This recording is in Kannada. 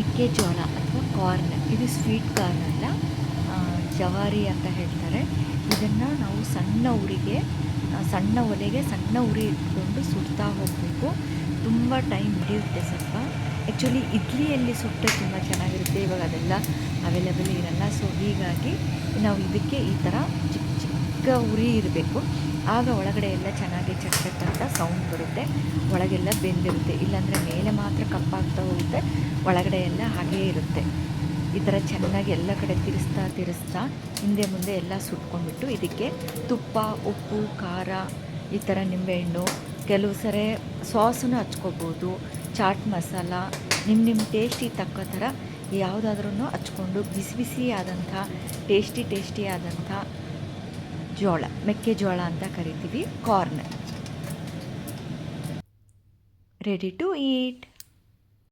ಮೆಕ್ಕೆಜೋಳ ಅಥವಾ ಕಾರ್ನ್. ಇದು ಸ್ವೀಟ್ ಕಾರ್ನ್ ಅಲ್ಲ. ಜವಾರಿ ಅಂತ ಹೇಳ್ತಾರೆ. ಇದನ್ನು ನಾವು ಸಣ್ಣ ಉರಿಗೆ ಸಣ್ಣ ಒಲೆಗೆ ಸಣ್ಣ ಉರಿ ಇಟ್ಕೊಂಡು ಸುಡ್ತಾ ಹೋಗಬೇಕು. ತುಂಬ ಟೈಮ್ ಹಿಡಿಯುತ್ತೆ ಸ್ವಲ್ಪ. ಆ್ಯಕ್ಚುಲಿ ಇಡ್ಲಿಯಲ್ಲಿ ಸುಟ್ಟರೆ ತುಂಬ ಚೆನ್ನಾಗಿರುತ್ತೆ. ಇವಾಗ ಅದೆಲ್ಲ ಅವೈಲೇಬಲ್ ಇರಲ್ಲ. ಸೊ ಹೀಗಾಗಿ ನಾವು ಇದಕ್ಕೆ ಈ ಥರ ಚಿಕ್ಕ ಚಿಕ್ಕ ಉರಿ ಇರಬೇಕು ಆಗ ಒಳಗಡೆ ಎಲ್ಲ ಚೆನ್ನಾಗಿ ಚಟ್ಟಂಥ ಸೌಂಡ್ ಬರುತ್ತೆ. ಒಳಗೆಲ್ಲ ಬೆಂದಿರುತ್ತೆ. ಇಲ್ಲಾಂದರೆ ಮೇಲೆ ಮಾತ್ರ ಕಪ್ಪಾಗ್ತಾ ಹೋಗುತ್ತೆ. ಒಳಗಡೆ ಎಲ್ಲ ಹಾಗೇ ಇರುತ್ತೆ. ಈ ಥರ ಚೆನ್ನಾಗಿ ಎಲ್ಲ ಕಡೆ ತಿರುಸ್ತಾ ತಿರುಸ್ತಾ ಹಿಂದೆ ಮುಂದೆ ಎಲ್ಲ ಸುಟ್ಕೊಂಡ್ಬಿಟ್ಟು ಇದಕ್ಕೆ ತುಪ್ಪ, ಉಪ್ಪು, ಖಾರ ಈ ಥರ ನಿಂಬೆಹಣ್ಣು, ಕೆಲವು ಸರಿ ಸಾಸನ್ನು ಹಚ್ಕೋಬೋದು, ಚಾಟ್ ಮಸಾಲ, ನಿಮ್ಮ ನಿಮ್ಮ ಟೇಸ್ಟಿ ತಕ್ಕ ಥರ ಯಾವುದಾದ್ರೂ ಹಚ್ಕೊಂಡು ಬಿಸಿ ಬಿಸಿ ಆದಂಥ ಟೇಸ್ಟಿ ಟೇಸ್ಟಿ ಆದಂಥ ಜೋಳ ಮೆಕ್ಕೆಜೋಳ ಅಂತ ಕರಿತೀವಿ ಕಾರ್ನ್ ರೆಡಿ ಟು ಈಟ್